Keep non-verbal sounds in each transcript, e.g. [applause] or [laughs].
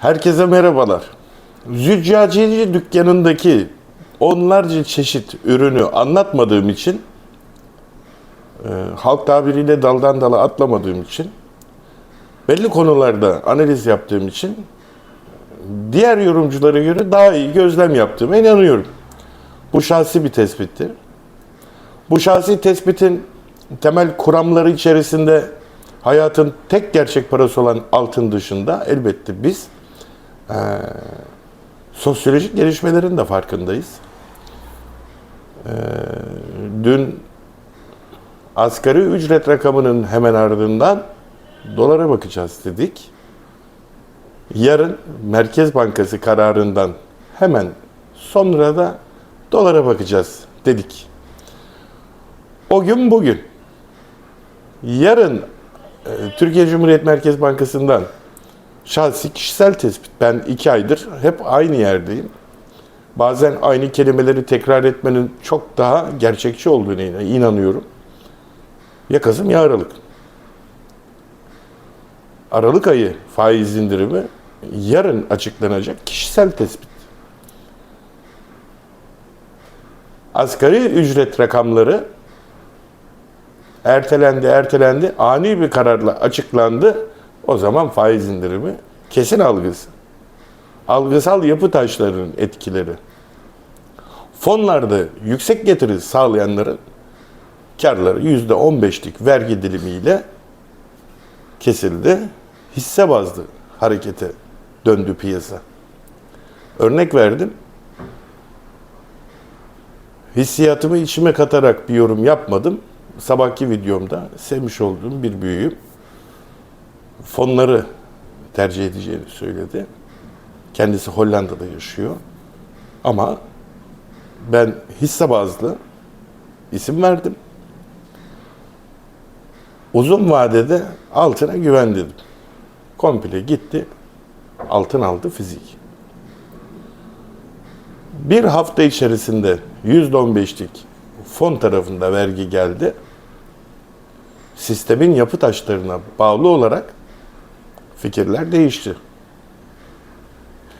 Herkese merhabalar. Züccaciye dükkanındaki onlarca çeşit ürünü anlatmadığım için, e, halk tabiriyle daldan dala atlamadığım için, belli konularda analiz yaptığım için, diğer yorumculara göre daha iyi gözlem yaptığıma inanıyorum. Bu şahsi bir tespittir. Bu şahsi tespitin temel kuramları içerisinde hayatın tek gerçek parası olan altın dışında elbette biz eee, sosyolojik gelişmelerin de farkındayız. Eee, dün asgari ücret rakamının hemen ardından dolara bakacağız dedik. Yarın Merkez Bankası kararından hemen sonra da dolara bakacağız dedik. O gün bugün. Yarın e, Türkiye Cumhuriyet Merkez Bankası'ndan şahsi kişisel tespit. Ben iki aydır hep aynı yerdeyim. Bazen aynı kelimeleri tekrar etmenin çok daha gerçekçi olduğunu inanıyorum. Ya Kasım ya Aralık. Aralık ayı faiz indirimi yarın açıklanacak kişisel tespit. Asgari ücret rakamları ertelendi, ertelendi. Ani bir kararla açıklandı. O zaman faiz indirimi kesin algısı. Algısal yapı taşlarının etkileri. Fonlarda yüksek getiri sağlayanların karları %15'lik vergi dilimiyle kesildi. Hisse bazlı harekete döndü piyasa. Örnek verdim. Hissiyatımı içime katarak bir yorum yapmadım. Sabahki videomda sevmiş olduğum bir büyüğüm fonları tercih edeceğini söyledi. Kendisi Hollanda'da yaşıyor. Ama ben hisse bazlı isim verdim. Uzun vadede altına güven dedim. Komple gitti. Altın aldı fizik. Bir hafta içerisinde %15'lik fon tarafında vergi geldi. Sistemin yapı taşlarına bağlı olarak fikirler değişti.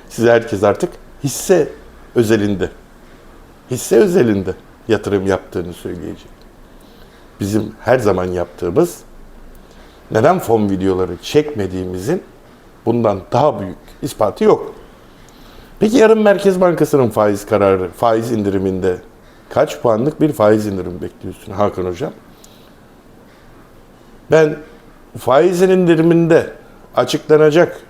Size herkes artık hisse özelinde, hisse özelinde yatırım yaptığını söyleyecek. Bizim her zaman yaptığımız neden fon videoları çekmediğimizin bundan daha büyük ispatı yok. Peki yarın Merkez Bankası'nın faiz kararı, faiz indiriminde kaç puanlık bir faiz indirimi bekliyorsun Hakan Hocam? Ben faiz indiriminde açıklanacak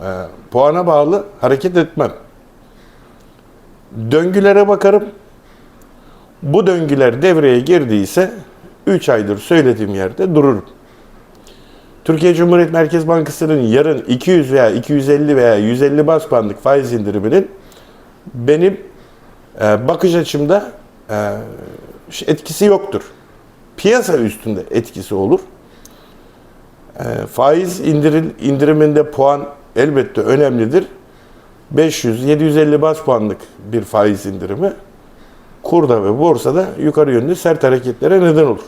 e, puana bağlı hareket etmem. Döngülere bakarım. Bu döngüler devreye girdiyse 3 aydır söylediğim yerde dururum. Türkiye Cumhuriyet Merkez Bankası'nın yarın 200 veya 250 veya 150 bas puanlık faiz indiriminin benim e, bakış açımda e, etkisi yoktur. Piyasa üstünde etkisi olur. E, faiz indiril, indiriminde puan elbette önemlidir. 500-750 bas puanlık bir faiz indirimi kurda ve borsada yukarı yönlü sert hareketlere neden olur.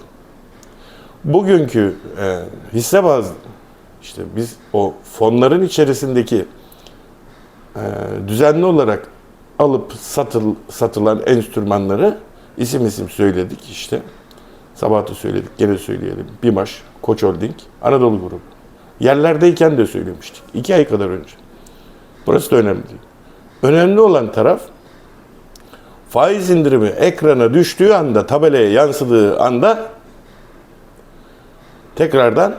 Bugünkü e, hisse bazlı işte biz o fonların içerisindeki e, düzenli olarak alıp satıl, satılan enstrümanları isim isim söyledik işte. Sabah söyledik, gene söyleyelim. BİMAŞ, Koç Holding, Anadolu Grubu. Yerlerdeyken de söylemiştik. iki ay kadar önce. Burası da önemli değil. Önemli olan taraf faiz indirimi ekrana düştüğü anda, tabelaya yansıdığı anda tekrardan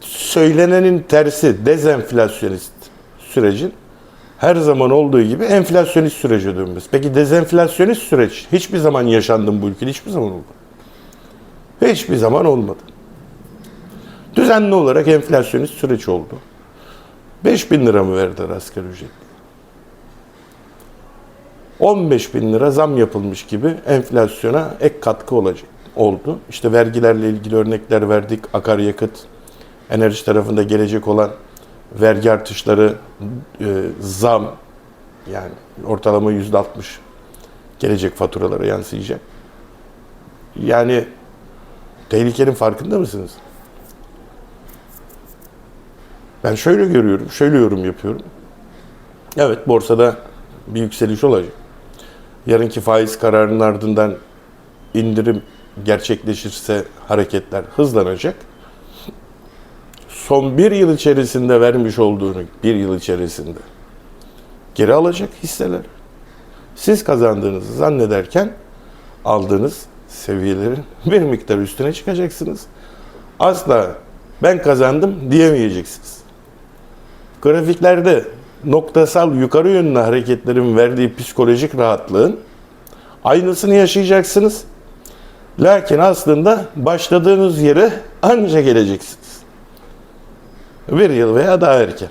söylenenin tersi dezenflasyonist sürecin her zaman olduğu gibi enflasyonist sürece dönmesi. Peki dezenflasyonist süreç hiçbir zaman yaşandı mı bu ülkede? Hiçbir zaman olmadı. Hiçbir zaman olmadı. Düzenli olarak enflasyonist süreç oldu. 5 bin lira mı verdiler asgari ücret? 15 bin lira zam yapılmış gibi enflasyona ek katkı olacak oldu. İşte vergilerle ilgili örnekler verdik. Akaryakıt, enerji tarafında gelecek olan vergi artışları, e, zam yani ortalama yüzde 60 gelecek faturalara yansıyacak. Yani tehlikenin farkında mısınız? Ben şöyle görüyorum, şöyle yorum yapıyorum. Evet borsada bir yükseliş olacak. Yarınki faiz kararının ardından indirim gerçekleşirse hareketler hızlanacak. Son bir yıl içerisinde vermiş olduğunu bir yıl içerisinde geri alacak hisseler. Siz kazandığınızı zannederken aldığınız seviyelerin [laughs] bir miktar üstüne çıkacaksınız. Asla ben kazandım diyemeyeceksiniz. Grafiklerde noktasal yukarı yönlü hareketlerin verdiği psikolojik rahatlığın aynısını yaşayacaksınız. Lakin aslında başladığınız yere anca geleceksiniz. Bir yıl veya daha erken.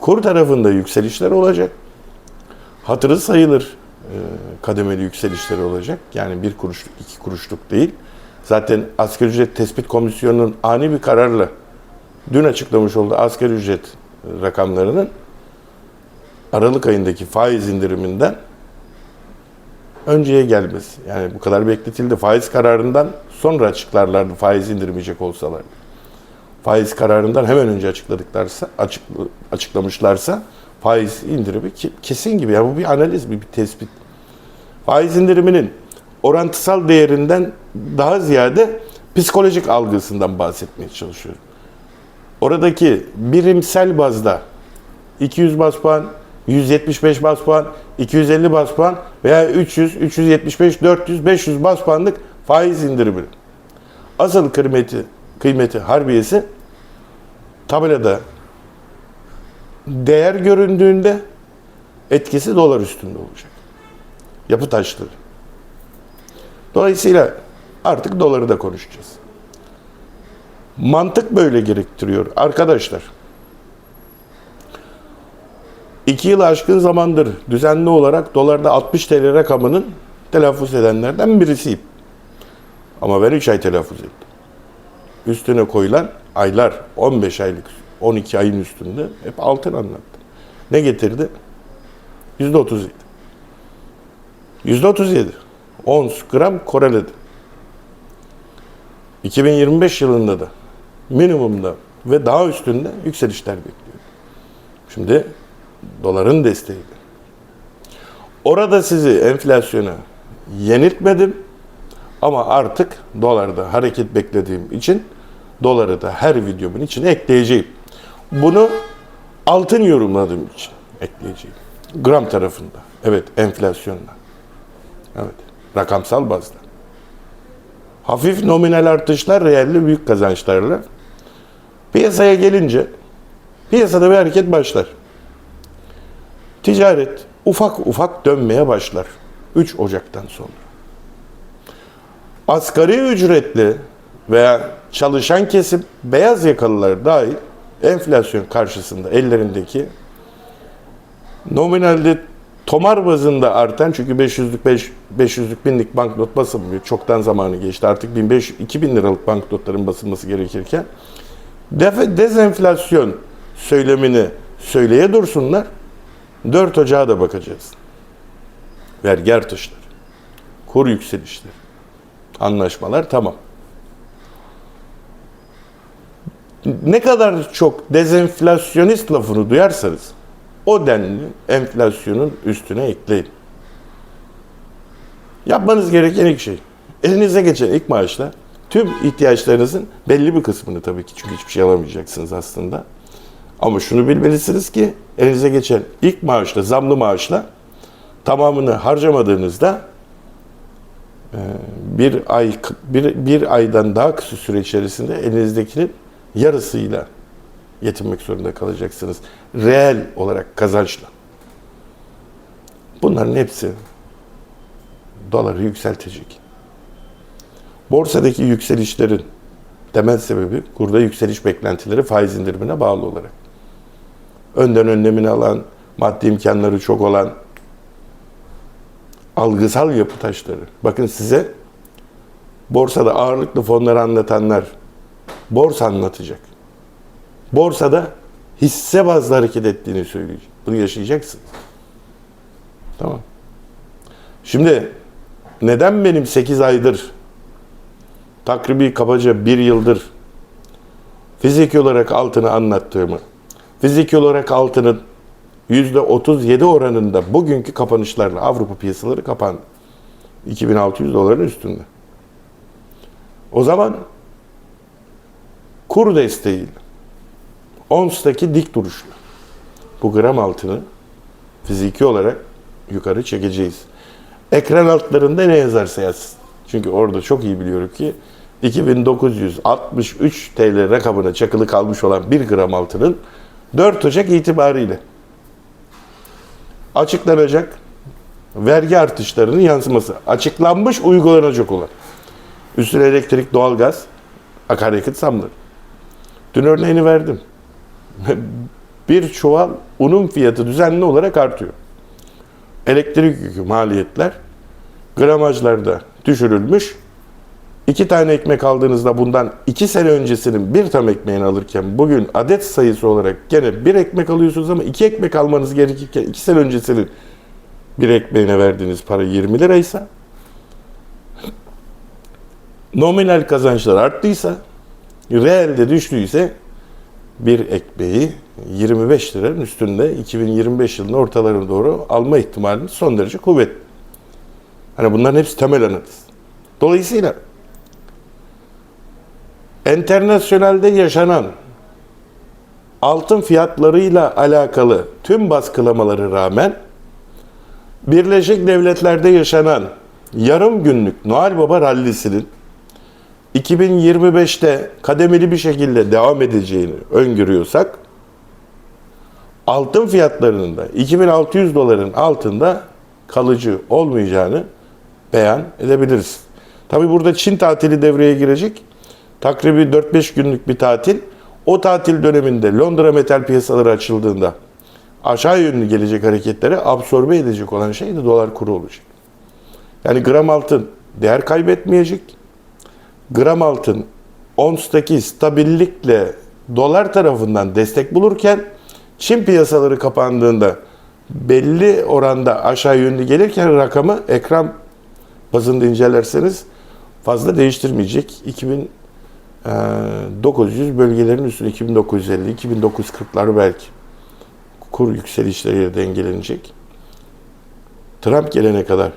Kur tarafında yükselişler olacak. Hatırı sayılır kademeli yükselişleri olacak. Yani bir kuruşluk, iki kuruşluk değil. Zaten asgari ücret tespit komisyonunun ani bir kararla dün açıklamış olduğu asgari ücret rakamlarının Aralık ayındaki faiz indiriminden önceye gelmesi. Yani bu kadar bekletildi. Faiz kararından sonra açıklarlardı faiz indirmeyecek olsalar. Faiz kararından hemen önce açıkladıklarsa, açık, açıklamışlarsa faiz indirimi kesin gibi. Yani bu bir analiz, bir, bir tespit. Faiz indiriminin orantısal değerinden daha ziyade psikolojik algısından bahsetmeye çalışıyorum. Oradaki birimsel bazda 200 bas puan, 175 bas puan, 250 bas puan veya 300, 375, 400, 500 bas puanlık faiz indirimi. Asıl kıymeti, kıymeti harbiyesi tabelada değer göründüğünde etkisi dolar üstünde olacak. Yapı taşları. Dolayısıyla artık doları da konuşacağız. Mantık böyle gerektiriyor arkadaşlar. İki yıl aşkın zamandır düzenli olarak dolarda 60 TL rakamının telaffuz edenlerden birisiyim. Ama ben 3 ay telaffuz ettim. Üstüne koyulan aylar, 15 aylık, 12 ayın üstünde hep altın anlattım. Ne getirdi? %37. %37. Ons gram koreledi. 2025 yılında da minimumda ve daha üstünde yükselişler bekliyor. Şimdi doların desteği. Orada sizi enflasyona yeniltmedim ama artık dolarda hareket beklediğim için doları da her videomun içine ekleyeceğim. Bunu altın yorumladığım için ekleyeceğim. Gram tarafında. Evet enflasyonla. Evet. Rakamsal bazda. Hafif nominal artışlar reel büyük kazançlarla. Piyasaya gelince piyasada bir hareket başlar. Ticaret ufak ufak dönmeye başlar. 3 Ocak'tan sonra. Asgari ücretli veya çalışan kesim beyaz yakalılar dahil enflasyon karşısında ellerindeki nominalde tomar bazında artan çünkü 500'lük 5 500'lük binlik banknot basılmıyor. Çoktan zamanı geçti. Artık 1500 2000 liralık banknotların basılması gerekirken dezenflasyon söylemini söyleye dursunlar. 4 Ocağı da bakacağız. Vergi artışları, kur yükselişleri, anlaşmalar tamam. Ne kadar çok dezenflasyonist lafını duyarsanız o denli enflasyonun üstüne ekleyin. Yapmanız gereken ilk şey, elinize geçen ilk maaşla tüm ihtiyaçlarınızın belli bir kısmını tabii ki çünkü hiçbir şey alamayacaksınız aslında. Ama şunu bilmelisiniz ki elinize geçen ilk maaşla, zamlı maaşla tamamını harcamadığınızda bir ay bir, bir aydan daha kısa süre içerisinde elinizdekinin yarısıyla yetinmek zorunda kalacaksınız. Reel olarak kazançla. Bunların hepsi doları yükseltecek. Borsadaki yükselişlerin temel sebebi kurda yükseliş beklentileri faiz indirimine bağlı olarak. Önden önlemini alan, maddi imkanları çok olan algısal yapı taşları. Bakın size borsada ağırlıklı fonları anlatanlar borsa anlatacak. Borsada hisse bazlı hareket ettiğini söyleyecek. Bunu yaşayacaksın. Tamam. Şimdi neden benim 8 aydır takribi kabaca bir yıldır fiziki olarak altını anlattığımı, fiziki olarak altının %37 oranında bugünkü kapanışlarla Avrupa piyasaları kapandı. 2600 doların üstünde. O zaman kur desteğiyle ONS'taki dik duruşla bu gram altını fiziki olarak yukarı çekeceğiz. Ekran altlarında ne yazarsa yazsın. Çünkü orada çok iyi biliyorum ki 2963 TL rakamına çakılı kalmış olan 1 gram altının 4 Ocak itibariyle açıklanacak vergi artışlarının yansıması. Açıklanmış uygulanacak olan. Üstüne elektrik, doğalgaz, akaryakıt zamları. Dün örneğini verdim. Bir çuval unun fiyatı düzenli olarak artıyor. Elektrik yükü maliyetler gramajlarda düşürülmüş. İki tane ekmek aldığınızda bundan iki sene öncesinin bir tam ekmeğini alırken bugün adet sayısı olarak gene bir ekmek alıyorsunuz ama iki ekmek almanız gerekirken iki sene öncesinin bir ekmeğine verdiğiniz para 20 liraysa nominal kazançlar arttıysa reelde düştüyse bir ekmeği 25 liranın üstünde 2025 yılının ortalarına doğru alma ihtimalimiz son derece kuvvetli. Hani bunların hepsi temel analiz. Dolayısıyla internasyonelde yaşanan altın fiyatlarıyla alakalı tüm baskılamaları rağmen Birleşik Devletler'de yaşanan yarım günlük Noel Baba rallisinin 2025'te kademeli bir şekilde devam edeceğini öngörüyorsak altın fiyatlarının da 2600 doların altında kalıcı olmayacağını beyan edebiliriz. Tabi burada Çin tatili devreye girecek. Takribi 4-5 günlük bir tatil. O tatil döneminde Londra metal piyasaları açıldığında aşağı yönlü gelecek hareketleri absorbe edecek olan şey de dolar kuru olacak. Yani gram altın değer kaybetmeyecek. Gram altın onstaki stabillikle dolar tarafından destek bulurken Çin piyasaları kapandığında belli oranda aşağı yönlü gelirken rakamı ekran bazında incelerseniz fazla değiştirmeyecek. 2900 bölgelerin üstünde 2950, 2940'lar belki kur yükselişleriyle dengelenecek. Trump gelene kadar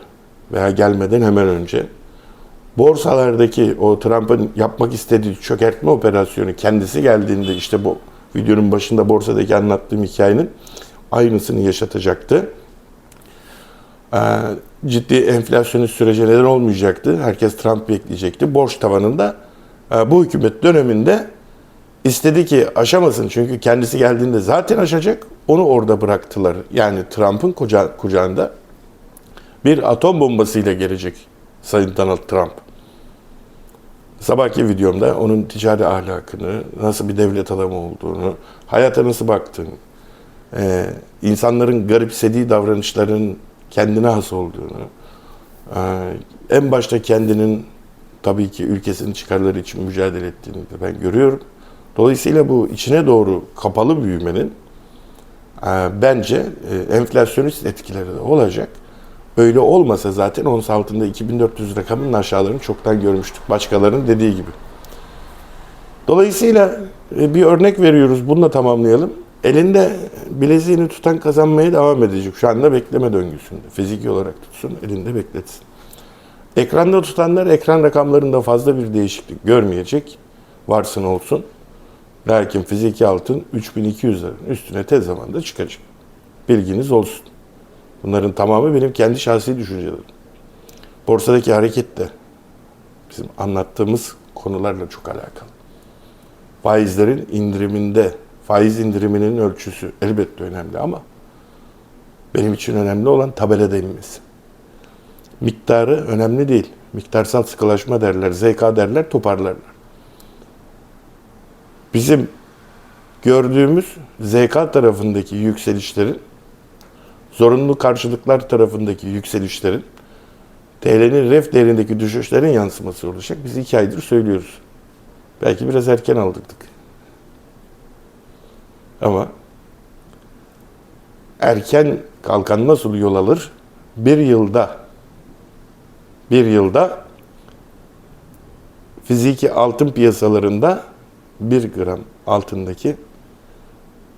veya gelmeden hemen önce borsalardaki o Trump'ın yapmak istediği çökertme operasyonu kendisi geldiğinde işte bu videonun başında borsadaki anlattığım hikayenin aynısını yaşatacaktı. Ee, ciddi enflasyonist sürece neden olmayacaktı. Herkes Trump bekleyecekti. Borç tavanında e, bu hükümet döneminde istedi ki aşamasın çünkü kendisi geldiğinde zaten aşacak. Onu orada bıraktılar. Yani Trump'ın kuca- kucağında bir atom bombasıyla gelecek Sayın Donald Trump. Sabahki videomda onun ticari ahlakını, nasıl bir devlet adamı olduğunu, hayata nasıl baktığını, e, insanların garipsediği davranışların kendine has olduğunu, e, en başta kendinin tabii ki ülkesinin çıkarları için mücadele ettiğini de ben görüyorum. Dolayısıyla bu içine doğru kapalı büyümenin e, bence e, enflasyonist etkileri de olacak. Öyle olmasa zaten ons altında 2400 rakamının aşağılarını çoktan görmüştük. Başkalarının dediği gibi. Dolayısıyla e, bir örnek veriyoruz. Bununla tamamlayalım. Elinde bileziğini tutan kazanmaya devam edecek. Şu anda bekleme döngüsünde. Fiziki olarak tutsun, elinde bekletsin. Ekranda tutanlar ekran rakamlarında fazla bir değişiklik görmeyecek. Varsın olsun. Lakin fiziki altın 3200'lerin üstüne tez zamanda çıkacak. Bilginiz olsun. Bunların tamamı benim kendi şahsi düşüncelerim. Borsadaki hareket de bizim anlattığımız konularla çok alakalı. Faizlerin indiriminde, faiz indiriminin ölçüsü elbette önemli ama benim için önemli olan tabelada inmesi. Miktarı önemli değil. Miktarsal sıkılaşma derler, ZK derler, toparlarlar. Bizim gördüğümüz ZK tarafındaki yükselişlerin zorunlu karşılıklar tarafındaki yükselişlerin TL'nin ref değerindeki düşüşlerin yansıması olacak. Biz iki aydır söylüyoruz. Belki biraz erken aldırdık. Ama erken kalkan nasıl yol alır? Bir yılda bir yılda fiziki altın piyasalarında 1 gram altındaki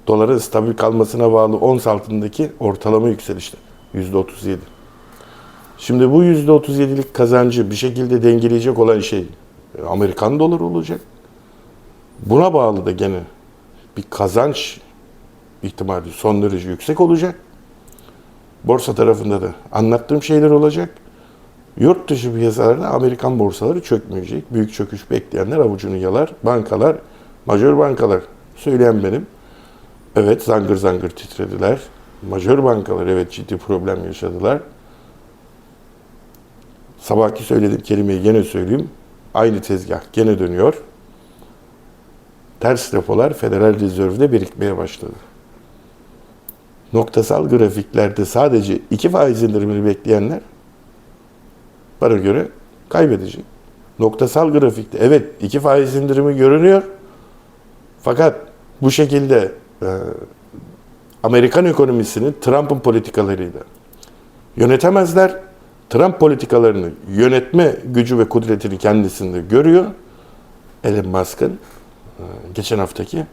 doların stabil kalmasına bağlı ons altındaki ortalama yükselişte %37. Şimdi bu %37'lik kazancı bir şekilde dengeleyecek olan şey e, Amerikan doları olacak. Buna bağlı da gene bir kazanç ihtimali son derece yüksek olacak. Borsa tarafında da anlattığım şeyler olacak. Yurt dışı piyasalarda Amerikan borsaları çökmeyecek. Büyük çöküş bekleyenler avucunu yalar. Bankalar, majör bankalar söyleyen benim. Evet zangır zangır titrediler. Majör bankalar evet ciddi problem yaşadılar. Sabahki söylediğim kelimeyi gene söyleyeyim. Aynı tezgah gene dönüyor. Ters repolar Federal Rezerv'de birikmeye başladı. Noktasal grafiklerde sadece iki faiz indirimini bekleyenler bana göre kaybedecek. Noktasal grafikte evet iki faiz indirimi görünüyor. Fakat bu şekilde e, Amerikan ekonomisini Trump'ın politikalarıyla yönetemezler. Trump politikalarını yönetme gücü ve kudretini kendisinde görüyor. Elon Musk'ın e, geçen haftaki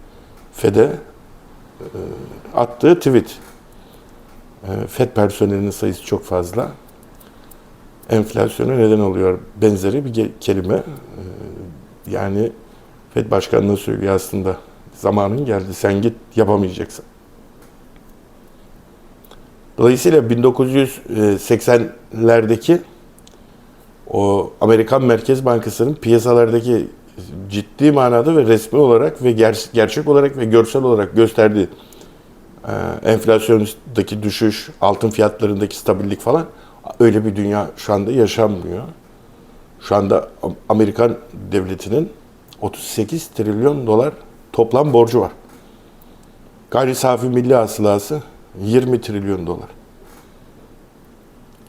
FED'e e, attığı tweet. E, FED personelinin sayısı çok fazla. Enflasyona neden oluyor benzeri bir kelime. Yani FED başkanına söylüyor aslında zamanın geldi sen git yapamayacaksın. Dolayısıyla 1980'lerdeki o Amerikan Merkez Bankası'nın piyasalardaki ciddi manada ve resmi olarak ve ger- gerçek olarak ve görsel olarak gösterdiği e, enflasyondaki düşüş, altın fiyatlarındaki stabillik falan öyle bir dünya şu anda yaşanmıyor. Şu anda Am- Amerikan devletinin 38 trilyon dolar toplam borcu var. Gayri safi milli hasılası 20 trilyon dolar.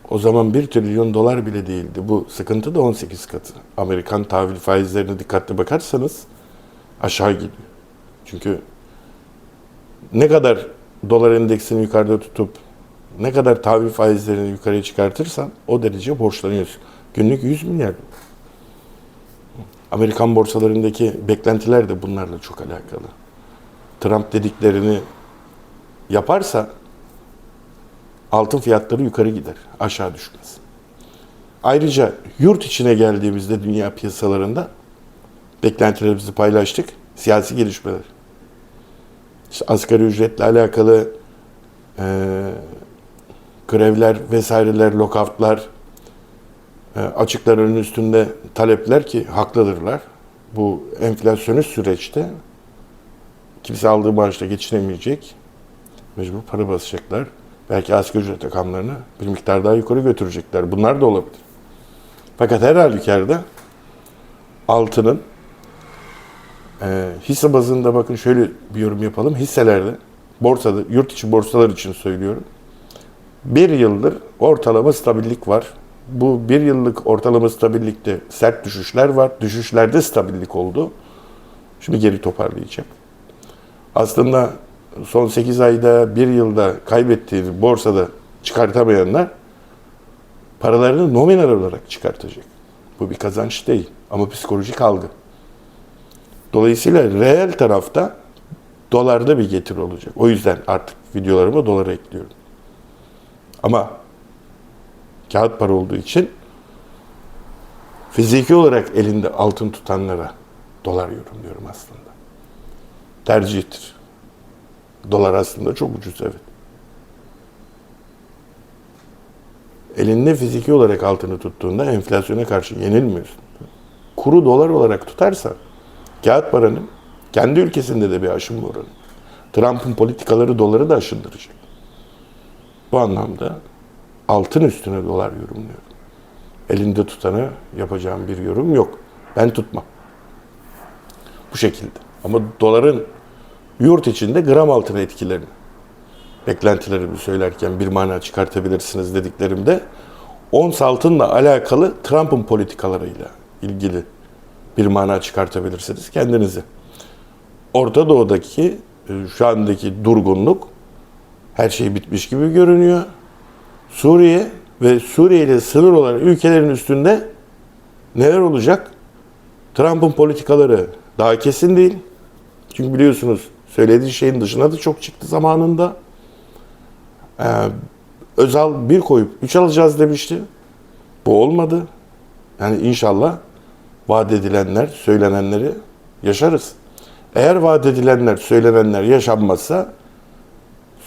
O zaman 1 trilyon dolar bile değildi. Bu sıkıntı da 18 katı. Amerikan tahvil faizlerine dikkatli bakarsanız aşağı gidiyor. Çünkü ne kadar dolar endeksini yukarıda tutup ne kadar tahvil faizlerini yukarıya çıkartırsan o derece borçlanıyorsun. Günlük 100 milyar. Amerikan borsalarındaki beklentiler de bunlarla çok alakalı. Trump dediklerini yaparsa altın fiyatları yukarı gider, aşağı düşmez. Ayrıca yurt içine geldiğimizde dünya piyasalarında beklentilerimizi paylaştık. Siyasi gelişmeler. İşte asgari ücretle alakalı eee grevler vesaireler, lockoutlar, e, açıkların üstünde talepler ki haklıdırlar. Bu enflasyonist süreçte kimse aldığı maaşla geçinemeyecek. Mecbur para basacaklar. Belki asgari ücret rakamlarını bir miktar daha yukarı götürecekler. Bunlar da olabilir. Fakat her halükarda altının e, hisse bazında bakın şöyle bir yorum yapalım. Hisselerde, borsada, yurt içi borsalar için söylüyorum. Bir yıldır ortalama stabillik var. Bu bir yıllık ortalama stabillikte sert düşüşler var. Düşüşlerde stabillik oldu. Şimdi geri toparlayacak. Aslında son 8 ayda, bir yılda kaybettiğini borsada çıkartamayanlar paralarını nominal olarak çıkartacak. Bu bir kazanç değil ama psikolojik algı. Dolayısıyla reel tarafta dolarda bir getiri olacak. O yüzden artık videolarıma dolara ekliyorum. Ama kağıt para olduğu için fiziki olarak elinde altın tutanlara dolar yorumluyorum aslında. Tercihtir. Dolar aslında çok ucuz evet. Elinde fiziki olarak altını tuttuğunda enflasyona karşı yenilmiyorsun. Kuru dolar olarak tutarsa kağıt paranın kendi ülkesinde de bir aşım oranı. Trump'ın politikaları doları da aşındıracak. Bu anlamda altın üstüne dolar yorumluyorum. Elinde tutana yapacağım bir yorum yok. Ben tutmam. Bu şekilde. Ama doların yurt içinde gram altına etkilerini, beklentilerimi söylerken bir mana çıkartabilirsiniz dediklerimde ons altınla alakalı Trump'ın politikalarıyla ilgili bir mana çıkartabilirsiniz kendinize. Orta Doğu'daki e, şu andaki durgunluk her şey bitmiş gibi görünüyor. Suriye ve Suriye ile sınır olan ülkelerin üstünde neler olacak? Trump'ın politikaları daha kesin değil. Çünkü biliyorsunuz söylediği şeyin dışına da çok çıktı zamanında. Ee, Özal bir koyup üç alacağız demişti. Bu olmadı. Yani inşallah vaat edilenler, söylenenleri yaşarız. Eğer vaat edilenler, söylenenler yaşanmazsa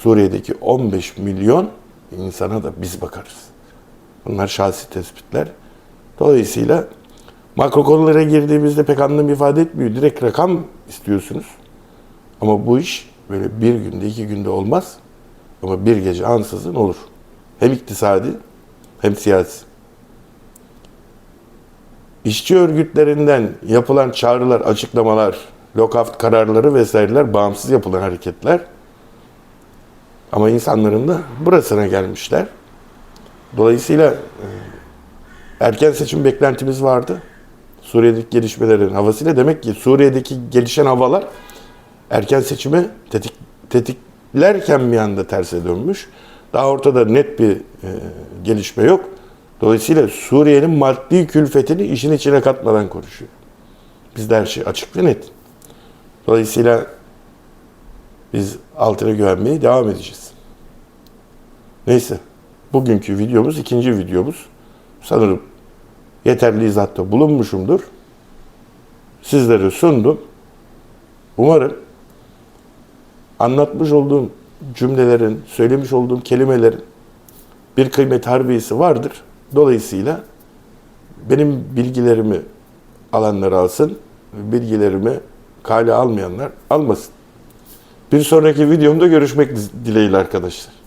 Suriye'deki 15 milyon insana da biz bakarız. Bunlar şahsi tespitler. Dolayısıyla makro konulara girdiğimizde pek anlam ifade etmiyor. Direkt rakam istiyorsunuz. Ama bu iş böyle bir günde, iki günde olmaz. Ama bir gece ansızın olur. Hem iktisadi hem siyasi. İşçi örgütlerinden yapılan çağrılar, açıklamalar, lockout kararları vesaireler bağımsız yapılan hareketler. Ama insanların da burasına gelmişler. Dolayısıyla e, erken seçim beklentimiz vardı. Suriye'deki gelişmelerin havasıyla demek ki Suriye'deki gelişen havalar erken seçimi tetik, tetiklerken bir anda terse dönmüş. Daha ortada net bir e, gelişme yok. Dolayısıyla Suriye'nin maddi külfetini işin içine katmadan konuşuyor. Bizde her şey açık ve net. Dolayısıyla biz altına güvenmeye devam edeceğiz. Neyse. Bugünkü videomuz ikinci videomuz. Sanırım yeterli izatta bulunmuşumdur. Sizlere sundum. Umarım anlatmış olduğum cümlelerin, söylemiş olduğum kelimelerin bir kıymet harbiyesi vardır. Dolayısıyla benim bilgilerimi alanlar alsın, bilgilerimi kale almayanlar almasın. Bir sonraki videomda görüşmek dileğiyle arkadaşlar.